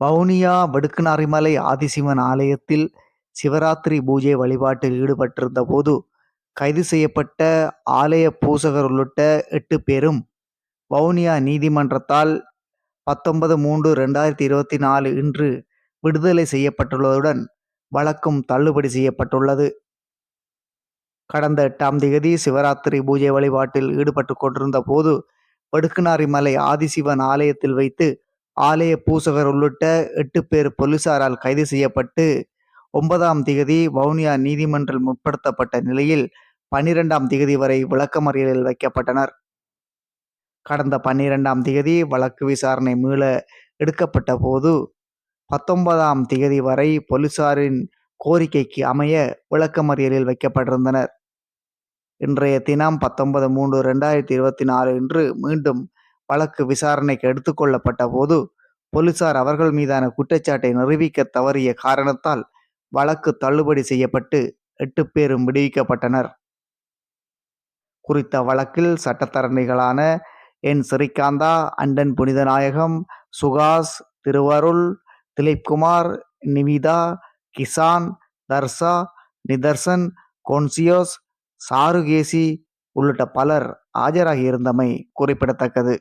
வவுனியா வடுக்குநாரிமலை ஆதிசிவன் ஆலயத்தில் சிவராத்திரி பூஜை வழிபாட்டில் ஈடுபட்டிருந்த போது கைது செய்யப்பட்ட ஆலய பூசகர் உள்ளிட்ட எட்டு பேரும் வவுனியா நீதிமன்றத்தால் பத்தொன்பது மூன்று ரெண்டாயிரத்தி இருபத்தி நாலு இன்று விடுதலை செய்யப்பட்டுள்ளதுடன் வழக்கும் தள்ளுபடி செய்யப்பட்டுள்ளது. கடந்த எட்டாம் திகதி சிவராத்திரி பூஜை வழிபாட்டில் ஈடுபட்டு கொண்டிருந்த போது வடுக்குநாரிமலை ஆதிசிவன் ஆலயத்தில் வைத்து ஆலய பூசகர் உள்ளிட்ட எட்டு பேர் போலீசாரால் கைது செய்யப்பட்டு ஒன்பதாம் திகதி வவுனியா நீதிமன்றம் முற்படுத்தப்பட்ட நிலையில் பனிரெண்டாம் திகதி வரை விளக்கமறியலில் வைக்கப்பட்டனர். கடந்த பன்னிரெண்டாம் திகதி வழக்கு விசாரணை மீள எடுக்கப்பட்ட போது பத்தொன்பதாம் திகதி வரை போலீசாரின் கோரிக்கைக்கு அமைய விளக்கமறியலில் வைக்கப்பட்டிருந்தனர். இன்றைய தினம் பத்தொன்பது மூன்று ரெண்டாயிரத்தி இருபத்தி நாலு இன்று மீண்டும் வழக்கு விசாரணைக்கு எடுத்துக்கொள்ளப்பட்ட போது போலீசார் அவர்கள் மீதான குற்றச்சாட்டை நிரூபிக்க தவறிய காரணத்தால் வழக்கு தள்ளுபடி செய்யப்பட்டு எட்டு பேரும் விடுவிக்கப்பட்டனர். குறித்த வழக்கில் சட்டத்தரணிகளான என். ஸ்ரீகாந்தா அண்டன் புனிதநாயகம் சுகாஸ் திருவருள் திலீப்குமார் நிவிதா கிசான் தர்சா நிதர்சன் கோன்சியோஸ் சாருகேசி உள்ளிட்ட பலர் ஆஜராகியிருந்தமை குறிப்பிடத்தக்கது.